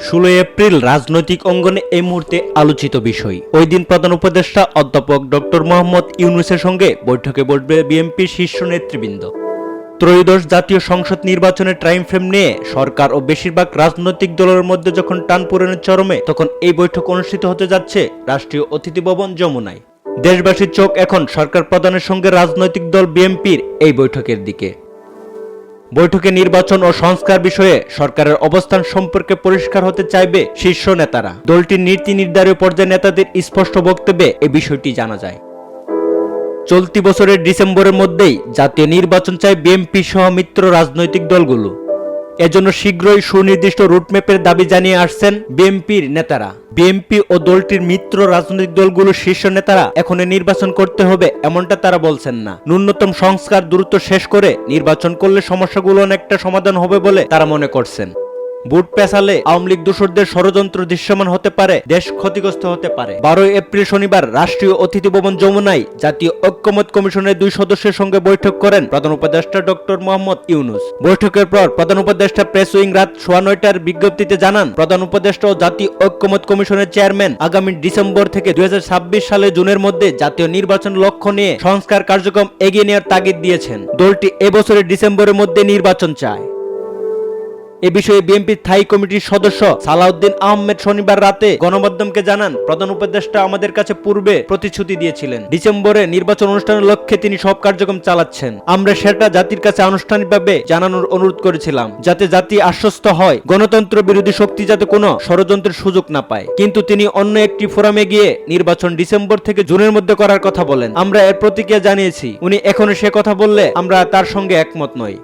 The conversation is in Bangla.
ষোলোই এপ্রিল রাজনৈতিক অঙ্গনে এই মুহূর্তে আলোচিত বিষয়। ওই দিন প্রধান উপদেষ্টা অধ্যাপক ডক্টর মোহাম্মদ ইউনুসের সঙ্গে বৈঠকে বসবে বিএনপির শীর্ষ নেতৃবৃন্দ। ত্রয়োদশ জাতীয় সংসদ নির্বাচনের টাইম ফ্রেম নিয়ে সরকার ও বেশিরভাগ রাজনৈতিক দলের মধ্যে যখন টান পূরণের চরমে, তখন এই বৈঠক অনুষ্ঠিত হতে যাচ্ছে রাষ্ট্রীয় অতিথি ভবন যমুনায়। দেশবাসীর চোখ এখন সরকার প্রধানের সঙ্গে রাজনৈতিক দল বিএনপির এই বৈঠকের দিকে। বৈঠকে নির্বাচন ও সংস্কার বিষয়ে সরকারের অবস্থান সম্পর্কে পরিষ্কার হতে চাইবে শীর্ষ নেতারা। দলটির নীতি নির্ধারী পর্যায়ে নেতাদের স্পষ্ট বক্তব্যে এ বিষয়টি জানা যায়। চলতি বছরের ডিসেম্বরের মধ্যেই জাতীয় নির্বাচন চায় বিএনপি সহ মিত্র রাজনৈতিক দলগুলো। এজন্য শীঘ্রই সুনির্দিষ্ট রুটম্যাপের দাবি জানিয়ে আসছেন বিএনপির নেতারা। বিএনপি ও দলটির মিত্র রাজনৈতিক দলগুলোর শীর্ষ নেতারা এখন নির্বাচন করতে হবে এমনটা তারা বলছেন না। ন্যূনতম সংস্কার দ্রুত শেষ করে নির্বাচন করলে সমস্যাগুলো অনেকটা সমাধান হবে বলে তারা মনে করছেন। বুট পেছালে আওয়ামী লীগ দোসরদের ষড়যন্ত্র দৃশ্যমান হতে পারে, দেশ ক্ষতিগ্রস্ত হতে পারে। বারোই এপ্রিল শনিবার রাষ্ট্রীয় অতিথি ভবন যমুনায় জাতীয় ঐক্যমত কমিশনের দুই সদস্যের সঙ্গে বৈঠক করেন প্রধান উপদেষ্টা ডক্টর মোহাম্মদ ইউনুস। বৈঠকের পর প্রধান উপদেষ্টা প্রেস উইং রাত সোয়া নয়টার বিজ্ঞপ্তিতে জানান, প্রধান উপদেষ্টা ও জাতীয় ঐক্যমত কমিশনের চেয়ারম্যান আগামী ডিসেম্বর থেকে দু হাজার ছাব্বিশ সালে জুনের মধ্যে জাতীয় নির্বাচন লক্ষ্য নিয়ে সংস্কার কার্যক্রম এগিয়ে নেওয়ার তাগিদ দিয়েছেন। দলটি এবছরের ডিসেম্বরের মধ্যে নির্বাচন চায়। এ বিষয়ে বিএনপির স্থায়ী কমিটির সদস্য সালাউদ্দিন আহমেদ শনিবার রাতে গণমাধ্যমকে জানান, প্রধান উপদেষ্টা আমাদের কাছে পূর্বে প্রতিশ্রুতি দিয়েছিলেন। ডিসেম্বরে নির্বাচন অনুষ্ঠানের লক্ষ্যে তিনি সব কার্যক্রম চালাচ্ছেন। আমরা সেটা জাতির কাছে আনুষ্ঠানিকভাবে জানানোর অনুরোধ করেছিলাম, যাতে জাতি আশ্বস্ত হয়, গণতন্ত্র বিরোধী শক্তি যাতে কোনো ষড়যন্ত্রের সুযোগ না পায়। কিন্তু তিনি অন্য একটি ফোরামে গিয়ে নির্বাচন ডিসেম্বর থেকে জুনের মধ্যে করার কথা বলেন। আমরা এর প্রতিক্রিয়া জানিয়েছি। উনি এখনও সে কথা বললে আমরা তার সঙ্গে একমত নই।